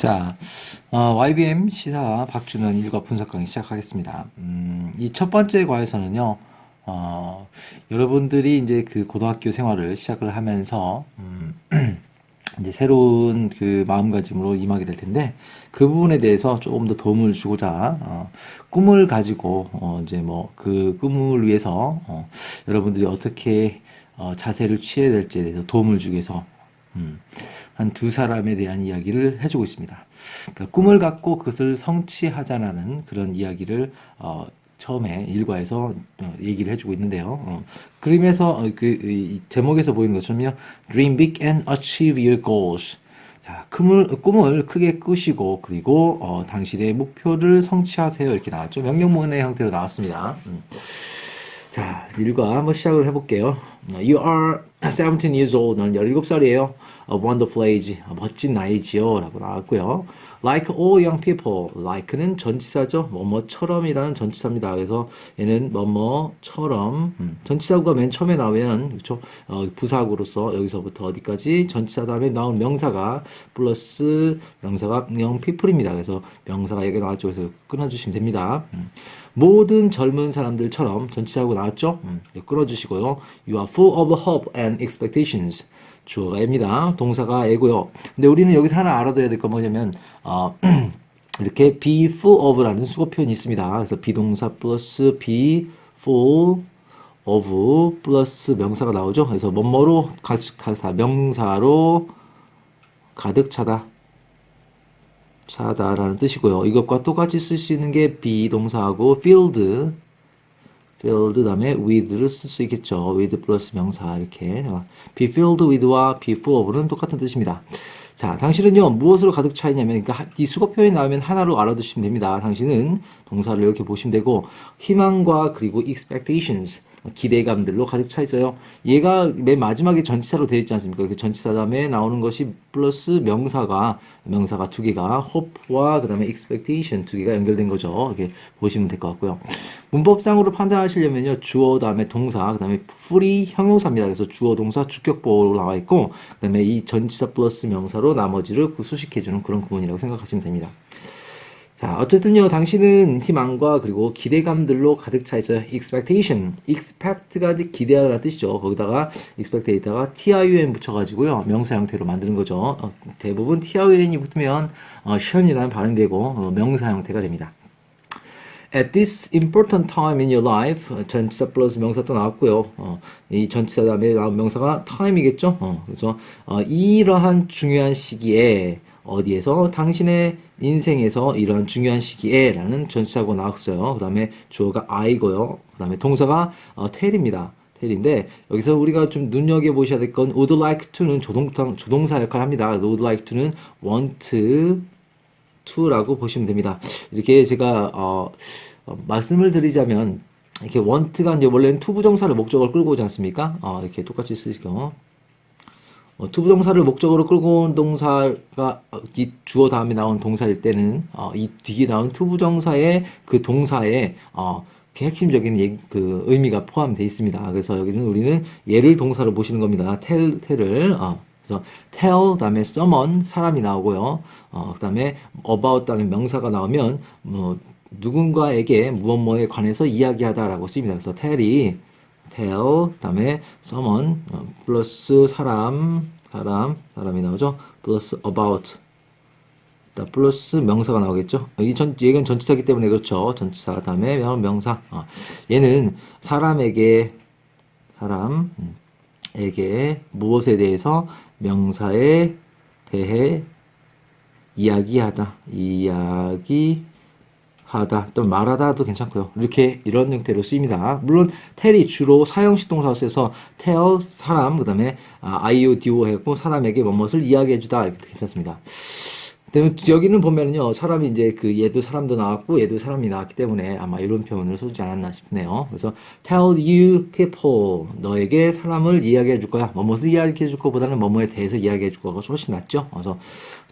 자, 어, YBM 시사 박준원 일과 분석 강의 시작하겠습니다. 음, 이 첫 번째 과에서는요, 어, 여러분들이 이제 그 고등학교 생활을 시작을 하면서, 음, 이제 새로운 그 마음가짐으로 임하게 될 텐데, 그 부분에 대해서 조금 더 도움을 주고자, 어, 꿈을 가지고, 어, 이제 뭐, 그 꿈을 위해서, 어, 여러분들이 어떻게, 어, 자세를 취해야 될지에 대해서 도움을 주기 위해서, 음, 한두 사람에 대한 이야기를 해주고 있습니다. 그러니까 꿈을 갖고 그것을 성취하자라는 그런 이야기를 어, 처음에 일과에서 어, 얘기를 해주고 있는데요. 어, 그림에서 어, 그이 제목에서 보이는 것처럼요, Dream big and achieve your goals. 자, 꿈을, 꿈을 크게 꾸시고 그리고 어, 당신의 목표를 성취하세요 이렇게 나왔죠. 명령문의 형태로 나왔습니다. 음. 자, 일과 한번 시작을 해볼게요. You are 17 years old. 넌 17살이에요. A wonderful age. 멋진 나이지요. 라고 나왔고요. Like all young people. Like는 전치사죠. 뭐뭐처럼이라는 전치사입니다. 그래서 얘는 뭐뭐처럼. 음, 전치사구가 맨 처음에 나오면, 그쵸. 어, 부사구로서 여기서부터 어디까지 전치사 다음에 나온 명사가 플러스 명사가 young people입니다. 그래서 명사가 여기 나왔죠. 그래서 끊어주시면 됩니다. 음. 모든 젊은 사람들처럼 전치사하고 나왔죠? 음, 이거 끌어주시고요. You are full of hope and expectations. 주어가 입니다. 동사가 애고요. 근데 우리는 여기서 하나 알아둬야 될 건 뭐냐면 어, 이렇게 be full of라는 수거 표현이 있습니다. 그래서 비동사 플러스 be full of 플러스 명사가 나오죠. 그래서 뭐뭐로 차다 명사로 가득 차다. 차다라는 뜻이고요. 이것과 똑같이 쓸 수 있는 게 비동사하고 filled, filled 다음에 with를 쓸 수 있겠죠. with 플러스 명사 이렇게 be filled with와 be full of는 똑같은 뜻입니다. 자, 당신은요 무엇으로 가득 차 있냐면 그러니까 이 수거 표현이 나오면 하나로 알아두시면 됩니다. 당신은 동사를 이렇게 보시면 되고 희망과 그리고 expectations 기대감들로 가득 차 있어요. 얘가 맨 마지막에 전치사로 되어 있지 않습니까? 그 전치사 다음에 나오는 것이 플러스 명사가 명사가 두 개가 hope와 그다음에 expectation 두 개가 연결된 거죠. 이렇게 보시면 될 것 같고요. 문법상으로 판단하시려면요 주어 다음에 동사 그다음에 풀이 형용사입니다. 그래서 주어 동사 주격보로 나와 있고 그다음에 이 전치사 플러스 명사로 나머지를 구수식해 주는 그런 구문이라고 생각하시면 됩니다. 자, 어쨌든요, 당신은 희망과 그리고 기대감들로 가득 차 있어요. expectation. expect가 기대하다는 뜻이죠. 거기다가 expect에다가 tiun 붙여가지고요, 명사 형태로 만드는 거죠. 어, 대부분 tiun이 붙으면 어, 션이라는 발음이 되고 어, 명사 형태가 됩니다. At this important time in your life, 어, 전치사 플러스 명사 또 나왔고요. 어, 이 전치사 다음에 나온 명사가 time이겠죠. 어, 그래서 어, 이러한 중요한 시기에 어디에서 당신의 인생에서 이러한 중요한 시기에 라는 전치사고 나왔어요. 그 다음에 주어가 I고요. 그 다음에 동사가 어, tell입니다. tell인데 여기서 우리가 좀 눈여겨보셔야 될 건 would like to는 조동사, 조동사 역할을 합니다. would like to는 want to라고 보시면 됩니다. 이렇게 제가 어, 어, 말씀을 드리자면 이렇게 want가 이제 원래는 투부정사를 목적을 끌고 오지 않습니까? 어, 이렇게 똑같이 쓰시고 어, 투부정사를 목적으로 끌고 온 동사가 어, 이 주어 다음에 나온 동사일 때는 어, 이 뒤에 나온 투부정사의 그 동사에 어, 그 핵심적인 얘기, 그 의미가 포함되어 있습니다. 그래서 여기는 우리는 얘를 동사로 보시는 겁니다. tell, tell을 어, 그래서 tell 다음에 someone 사람이 나오고요. 어, 그다음에 about 다음에 명사가 나오면 뭐 누군가에게 무엇 뭐에 관해서 이야기하다라고 씁니다. 그래서 tell이 tell 다음에 someone 어, 플러스 사람 사람 사람이 나오죠. 플러스 about 자, 플러스 명사가 나오겠죠. 이 전, 얘는 전치사기 때문에 그렇죠. 전치사 다음에 명사. 어, 얘는 사람에게 사람에게 무엇에 대해서 명사에 대해 이야기하다, 이야기 하다, 또 말하다도 괜찮고요. 이렇게 이런 형태로 쓰입니다. 물론 tell이 주로 사형식 동사로 써서 tell 사람 그다음에 아, IODO 했고 사람에게 뭐뭇을 이야기해주다 이렇게 괜찮습니다. 여기는 보면은요 사람이 이제 그 얘도 사람도 나왔고 얘도 사람이 나왔기 때문에 아마 이런 표현을 쓰지 않았나 싶네요. 그래서 tell you people 너에게 사람을 이야기해 줄 거야. 뭐뭇을 이야기해 줄 거보다는 뭐뭐에 대해서 이야기해 줄 거가 훨씬 낫죠. 그래서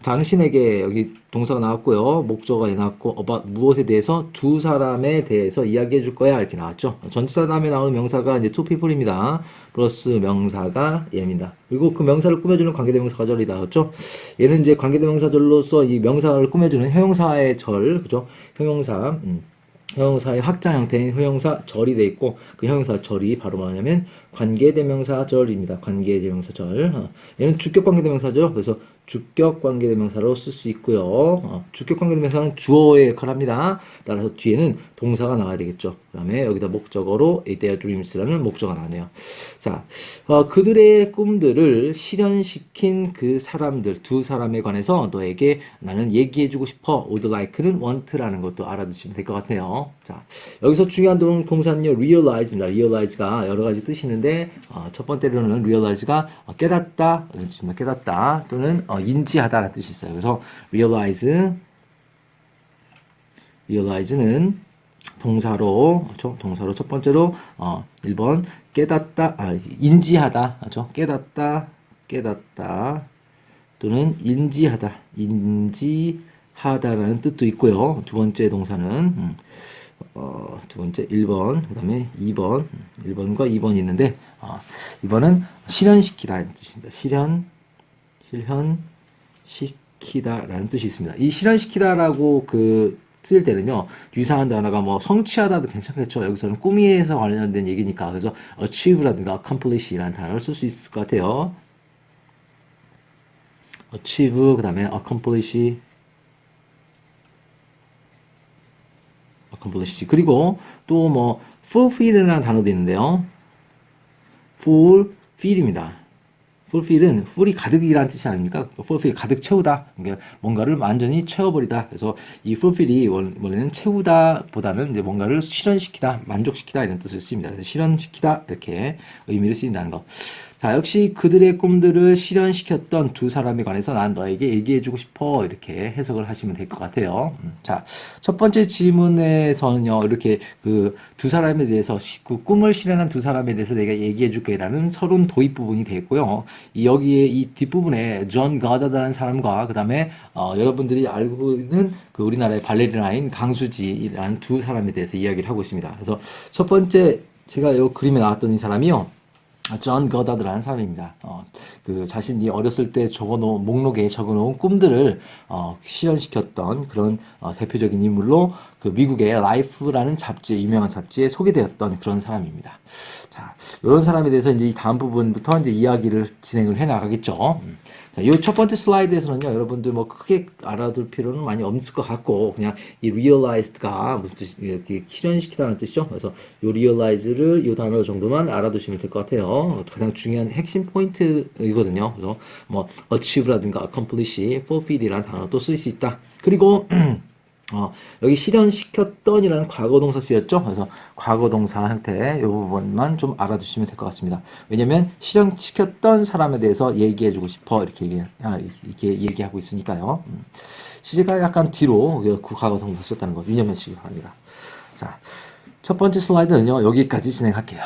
당신에게 여기 동사가 나왔고요. 목적어가 나왔고 about 무엇에 대해서 두 사람에 대해서 이야기해 줄 거야 이렇게 나왔죠. 전치사 다음에 나오는 명사가 이제 two people입니다. 플러스 명사가 얘입니다. 그리고 그 명사를 꾸며주는 관계대명사절이 나왔죠. 얘는 이제 관계대명사절로 동사로서 이 명사를 꾸며주는 형용사의 절, 그죠? 형용사, 음, 형용사의 확장 형태인 형용사 절이 돼 있고 그 형용사 절이 바로 뭐냐면 관계대명사 절입니다. 관계대명사 절. 어, 얘는 주격 관계대명사죠. 그래서 주격 관계대명사로 쓸 수 있고요. 어, 주격 관계대명사는 주어의 역할을 합니다. 따라서 뒤에는 동사가 나와야 되겠죠. 그 다음에 여기다 목적어로 their dreams라는 목적어가 나네요. 자, 어, 그들의 꿈들을 실현시킨 그 사람들 두 사람에 관해서 너에게 나는 얘기해주고 싶어. would like는 want라는 것도 알아두시면 될 것 같아요. 자, 여기서 중요한 동- 동사는요, realize입니다. realize가 여러 가지 뜻이 있는데 어, 첫 번째로는 realize가 어, 깨닫다. 깨닫다 또는 어, 인지하다라는 뜻이 있어요. 그래서 realize, realize는 동사로 그렇죠? 동사로 첫 번째로 어 1번 깨닫다 아 인지하다 그렇죠? 깨닫다 깨닫다 또는 인지하다 인지하다라는 뜻도 있고요. 두 번째 동사는 음, 어, 두 번째 1번 그다음에 2번 1번과 2번이 있는데 어, 2번은 실현시키다는 뜻입니다. 실현 실현시키다 라는 뜻이 있습니다. 이 실현시키다라고 그쓸 때는요 유사한 단어가 뭐 성취하다도 괜찮겠죠. 여기서는 꿈위에서 관련된 얘기니까. 그래서 achieve라든가 accomplish라는 단어를 쓸 수 있을 것 같아요. achieve 그 다음에 accomplish. accomplish. 그리고 또 뭐 fulfill이라는 단어도 있는데요. fulfill입니다 fulfill은 full이 가득이라는 뜻이 아닙니까? fulfill 가득 채우다. 그러니까 뭔가를 완전히 채워버리다. 그래서 이 fulfill이 원- 원래는 채우다보다는 이제 뭔가를 실현시키다, 만족시키다 이런 뜻을 씁니다. 그래서 실현시키다 이렇게 의미를 쓰인다는 거. 자, 역시 그들의 꿈들을 실현시켰던 두 사람에 관해서 난 너에게 얘기해주고 싶어 이렇게 해석을 하시면 될 것 같아요. 음, 자, 첫 번째 질문에서는요 이렇게 그 두 사람에 대해서 시- 그 꿈을 실현한 두 사람에 대해서 내가 얘기해줄게 라는 서론 도입 부분이. 이 여기에 이 뒷부분에 존 가다라는 사람과 그 다음에 어, 여러분들이 알고 있는 그 우리나라의 발레리나인 강수지라는 두 사람에 대해서 이야기를 하고 있습니다. 그래서 첫 번째 제가 이 그림에 나왔던 이 사람이요. 존 거다드라는 사람입니다. 어, 그 자신이 어렸을 때 적어놓은 목록에 적어놓은 꿈들을 어, 실현시켰던 그런 어, 대표적인 인물로 그 미국의 라이프라는 잡지 유명한 잡지에 소개되었던 그런 사람입니다. 자, 이런 사람에 대해서 이제 이 다음 부분부터 이제 이야기를 진행을 해 나가겠죠. 음. 자, 이첫 번째 슬라이드에서는요, 여러분들 뭐 크게 알아둘 필요는 많이 없을 것 같고, 그냥 이 realized가 무슨 뜻이, 이렇게 실현시키다는 뜻이죠. 그래서 이 realize를 이 단어 정도만 알아두시면 될 것 같아요. 가장 중요한 핵심 포인트이거든요. 그래서 뭐 achieve라든가 accomplish, fulfill이라는 단어도 쓸 수 있다. 그리고 어, 여기 실현시켰던이라는 과거 동사 쓰였죠? 그래서 과거 동사 형태 이 부분만 좀 알아두시면 될 것 같습니다. 왜냐면 실현시켰던 사람에 대해서 얘기해주고 싶어 이렇게 얘기, 아, 이렇게 얘기하고 있으니까요. 음. 시제가 약간 뒤로 그 과거 동사 썼다는 거 유념하시기 바랍니다. 자, 첫 번째 슬라이드는요 여기까지 진행할게요.